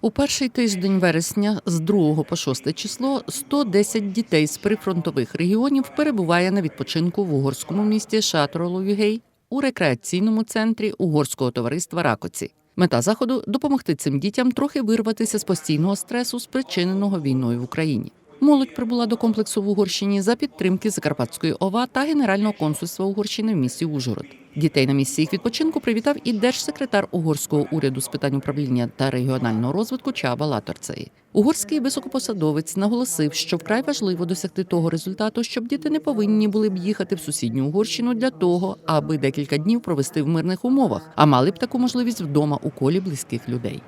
У перший тиждень вересня з 2 по 6 число 110 дітей з прифронтових регіонів перебуває на відпочинку в угорському місті Шатроловігей у рекреаційному центрі угорського товариства Ракоці. Мета заходу допомогти цим дітям трохи вирватися з постійного стресу, спричиненого війною в Україні. Молодь прибула до комплексу в Угорщині за підтримки Закарпатської ОВА та Генерального консульства Угорщини в місті Ужгород. Дітей на місці їх відпочинку привітав і держсекретар угорського уряду з питань управління та регіонального розвитку Чаба Латорцеї. Угорський високопосадовець наголосив, що вкрай важливо досягти того результату, щоб діти не повинні були б їхати в сусідню Угорщину для того, аби декілька днів провести в мирних умовах, а мали б таку можливість вдома у колі близьких людей.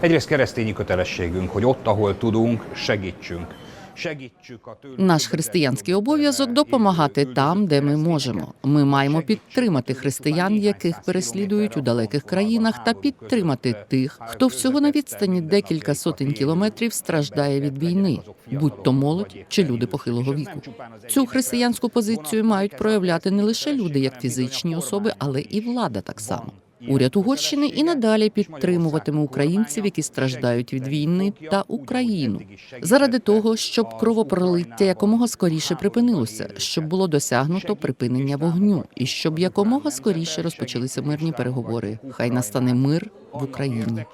Egyrészt keresztényi kötelességünk, hogy ott, ahol tudunk, segítsünk. Наш християнський обов'язок допомагати там, де ми можемо. Ми маємо підтримати християн, яких переслідують у далеких країнах, та підтримати тих, хто всього на відстані декілька сотень кілометрів страждає від війни, будь то молодь чи люди похилого віку. Цю християнську позицію мають проявляти не лише люди як фізичні особи, але і влада так само. Уряд Угорщини і надалі підтримуватиме українців, які страждають від війни та Україну, заради того, щоб кровопролиття якомога скоріше припинилося, щоб було досягнуто припинення вогню, і щоб якомога скоріше розпочалися мирні переговори. Хай настане мир в Україні.